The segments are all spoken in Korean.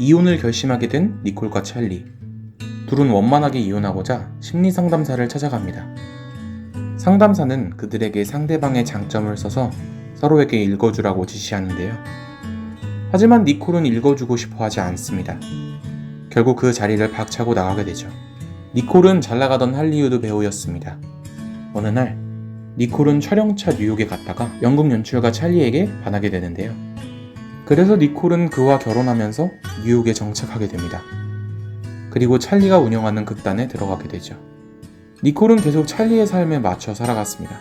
이혼을 결심하게 된 니콜과 찰리. 둘은 원만하게 이혼하고자 심리 상담사를 찾아갑니다. 상담사는 그들에게 상대방의 장점을 써서 서로에게 읽어주라고 지시하는데요. 하지만 니콜은 읽어주고 싶어 하지 않습니다. 결국 그 자리를 박차고 나가게 되죠. 니콜은 잘 나가던 할리우드 배우였습니다. 어느 날, 니콜은 촬영차 뉴욕에 갔다가 영국 연출가 찰리에게 반하게 되는데요. 그래서 니콜은 그와 결혼하면서 뉴욕에 정착하게 됩니다. 그리고 찰리가 운영하는 극단에 들어가게 되죠. 니콜은 계속 찰리의 삶에 맞춰 살아갔습니다.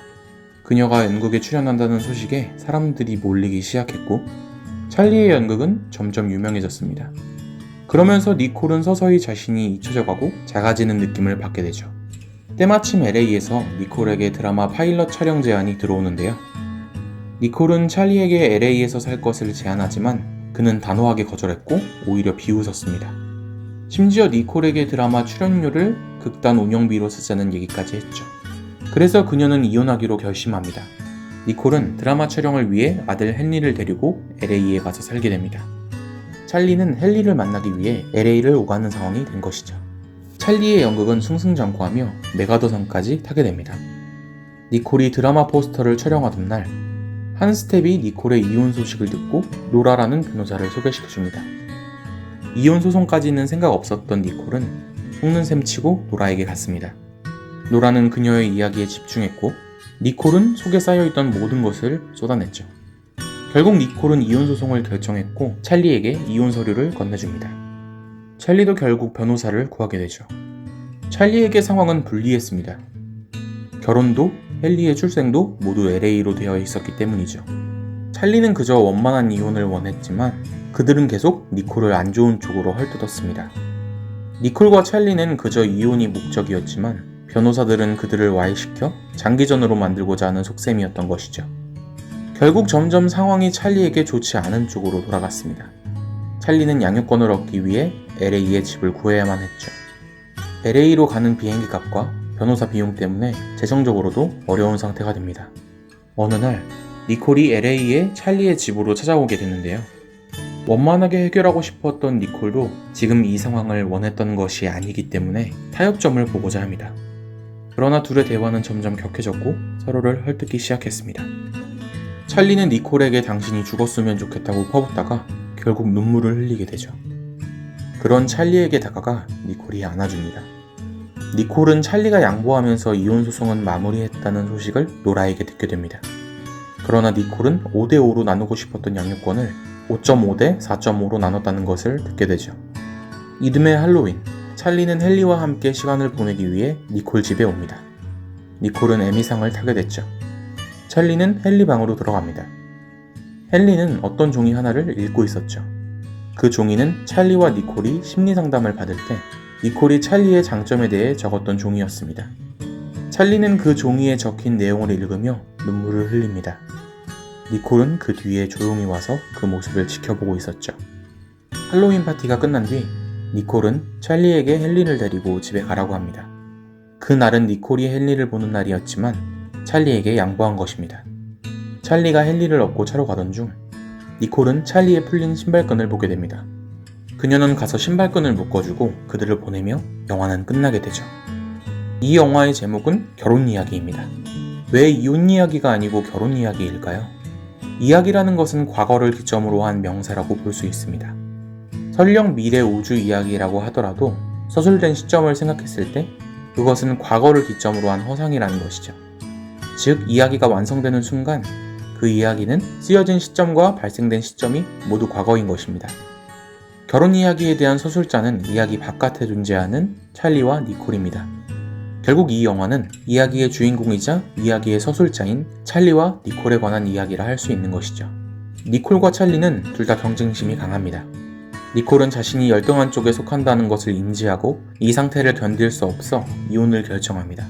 그녀가 연극에 출연한다는 소식에 사람들이 몰리기 시작했고, 찰리의 연극은 점점 유명해졌습니다. 그러면서 니콜은 서서히 자신이 잊혀져 가고 작아지는 느낌을 받게 되죠. 때마침 LA에서 니콜에게 드라마 파일럿 촬영 제안이 들어오는데요. 니콜은 찰리에게 LA에서 살 것을 제안하지만 그는 단호하게 거절했고 오히려 비웃었습니다. 심지어 니콜에게 드라마 출연료를 극단 운영비로 쓰자는 얘기까지 했죠. 그래서 그녀는 이혼하기로 결심합니다. 니콜은 드라마 촬영을 위해 아들 헨리를 데리고 LA에 가서 살게 됩니다. 찰리는 헨리를 만나기 위해 LA를 오가는 상황이 된 것이죠. 찰리의 연극은 승승장구하며 메가더상까지 타게 됩니다. 니콜이 드라마 포스터를 촬영하던 날, 한 스텝이 니콜의 이혼 소식을 듣고 로라라는 변호사를 소개시켜줍니다. 이혼 소송까지는 생각 없었던 니콜은 속는 셈 치고 로라에게 갔습니다. 로라는 그녀의 이야기에 집중했고, 니콜은 속에 쌓여있던 모든 것을 쏟아냈죠. 결국 니콜은 이혼 소송을 결정했고 찰리에게 이혼 서류를 건네줍니다. 찰리도 결국 변호사를 구하게 되죠. 찰리에게 상황은 불리했습니다. 결혼도 헨리의 출생도 모두 LA로 되어 있었기 때문이죠. 찰리는 그저 원만한 이혼을 원했지만 그들은 계속 니콜을 안 좋은 쪽으로 헐뜯었습니다. 니콜과 찰리는 그저 이혼이 목적이었지만 변호사들은 그들을 와해시켜 장기전으로 만들고자 하는 속셈이었던 것이죠. 결국 점점 상황이 찰리에게 좋지 않은 쪽으로 돌아갔습니다. 찰리는 양육권을 얻기 위해 LA에 집을 구해야만 했죠. LA로 가는 비행기 값과 변호사 비용 때문에 재정적으로도 어려운 상태가 됩니다. 어느 날, 니콜이 LA에 찰리의 집으로 찾아오게 되는데요. 원만하게 해결하고 싶었던 니콜도 지금 이 상황을 원했던 것이 아니기 때문에 타협점을 보고자 합니다. 그러나 둘의 대화는 점점 격해졌고 서로를 헐뜯기 시작했습니다. 찰리는 니콜에게 당신이 죽었으면 좋겠다고 퍼붓다가 결국 눈물을 흘리게 되죠. 그런 찰리에게 다가가 니콜이 안아줍니다. 니콜은 찰리가 양보하면서 이혼 소송은 마무리했다는 소식을 노라에게 듣게 됩니다. 그러나 니콜은 5대5로 나누고 싶었던 양육권을 5.5대 4.5로 나눴다는 것을 듣게 되죠. 이듬해 할로윈, 찰리는 헨리와 함께 시간을 보내기 위해 니콜 집에 옵니다. 니콜은 에미상을 타게 됐죠. 찰리는 헨리 방으로 들어갑니다. 헨리는 어떤 종이 하나를 읽고 있었죠. 그 종이는 찰리와 니콜이 심리 상담을 받을 때 니콜이 찰리의 장점에 대해 적었던 종이었습니다. 찰리는 그 종이에 적힌 내용을 읽으며 눈물을 흘립니다. 니콜은 그 뒤에 조용히 와서 그 모습을 지켜보고 있었죠. 할로윈 파티가 끝난 뒤 니콜은 찰리에게 헨리를 데리고 집에 가라고 합니다. 그 날은 니콜이 헨리를 보는 날이었지만 찰리에게 양보한 것입니다. 찰리가 헨리를 업고 차로 가던 중 니콜은 찰리의 풀린 신발끈을 보게 됩니다. 그녀는 가서 신발끈을 묶어주고 그들을 보내며 영화는 끝나게 되죠. 이 영화의 제목은 결혼 이야기입니다. 왜 이혼 이야기가 아니고 결혼 이야기일까요? 이야기라는 것은 과거를 기점으로 한 명사라고 볼 수 있습니다. 설령 미래 우주 이야기라고 하더라도 서술된 시점을 생각했을 때 그것은 과거를 기점으로 한 허상이라는 것이죠. 즉, 이야기가 완성되는 순간 그 이야기는 쓰여진 시점과 발생된 시점이 모두 과거인 것입니다. 결혼 이야기에 대한 서술자는 이야기 바깥에 존재하는 찰리와 니콜입니다. 결국 이 영화는 이야기의 주인공이자 이야기의 서술자인 찰리와 니콜에 관한 이야기라 할 수 있는 것이죠. 니콜과 찰리는 둘 다 경쟁심이 강합니다. 니콜은 자신이 열등한 쪽에 속한다는 것을 인지하고 이 상태를 견딜 수 없어 이혼을 결정합니다.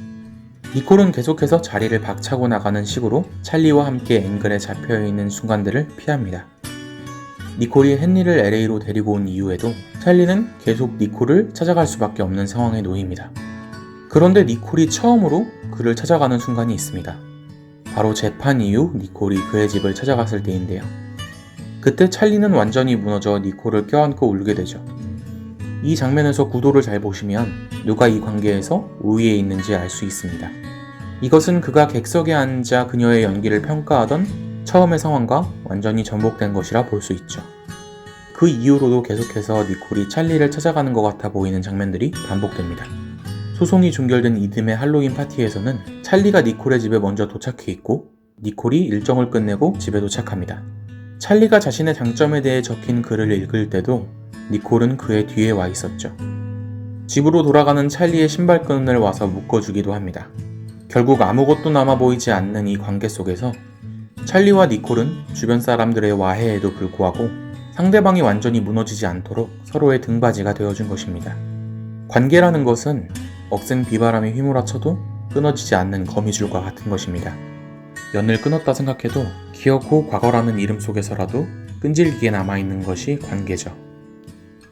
니콜은 계속해서 자리를 박차고 나가는 식으로 찰리와 함께 앵글에 잡혀있는 순간들을 피합니다. 니콜이 헨리를 LA로 데리고 온 이후에도 찰리는 계속 니콜을 찾아갈 수밖에 없는 상황에 놓입니다. 그런데 니콜이 처음으로 그를 찾아가는 순간이 있습니다. 바로 재판 이후 니콜이 그의 집을 찾아갔을 때인데요. 그때 찰리는 완전히 무너져 니콜을 껴안고 울게 되죠. 이 장면에서 구도를 잘 보시면 누가 이 관계에서 우위에 있는지 알 수 있습니다. 이것은 그가 객석에 앉아 그녀의 연기를 평가하던 처음의 상황과 완전히 전복된 것이라 볼 수 있죠. 그 이후로도 계속해서 니콜이 찰리를 찾아가는 것 같아 보이는 장면들이 반복됩니다. 소송이 종결된 이듬해 할로윈 파티에서는 찰리가 니콜의 집에 먼저 도착해 있고 니콜이 일정을 끝내고 집에 도착합니다. 찰리가 자신의 장점에 대해 적힌 글을 읽을 때도 니콜은 그의 뒤에 와 있었죠. 집으로 돌아가는 찰리의 신발끈을 와서 묶어주기도 합니다. 결국 아무것도 남아 보이지 않는 이 관계 속에서 찰리와 니콜은 주변 사람들의 와해에도 불구하고 상대방이 완전히 무너지지 않도록 서로의 등받이가 되어준 것입니다. 관계라는 것은 억센 비바람이 휘몰아쳐도 끊어지지 않는 거미줄과 같은 것입니다. 연을 끊었다 생각해도 후 과거라는 이름 속에서라도 끈질기게 남아있는 것이 관계죠.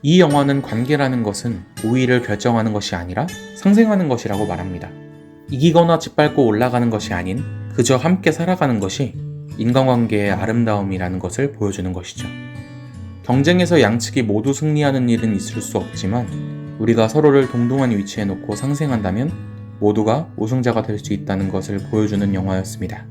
이 영화는 관계라는 것은 우위를 결정하는 것이 아니라 상생하는 것이라고 말합니다. 이기거나 짓밟고 올라가는 것이 아닌 그저 함께 살아가는 것이 인간관계의 아름다움이라는 것을 보여주는 것이죠. 경쟁에서 양측이 모두 승리하는 일은 있을 수 없지만 우리가 서로를 동등한 위치에 놓고 상생한다면 모두가 우승자가 될 수 있다는 것을 보여주는 영화였습니다.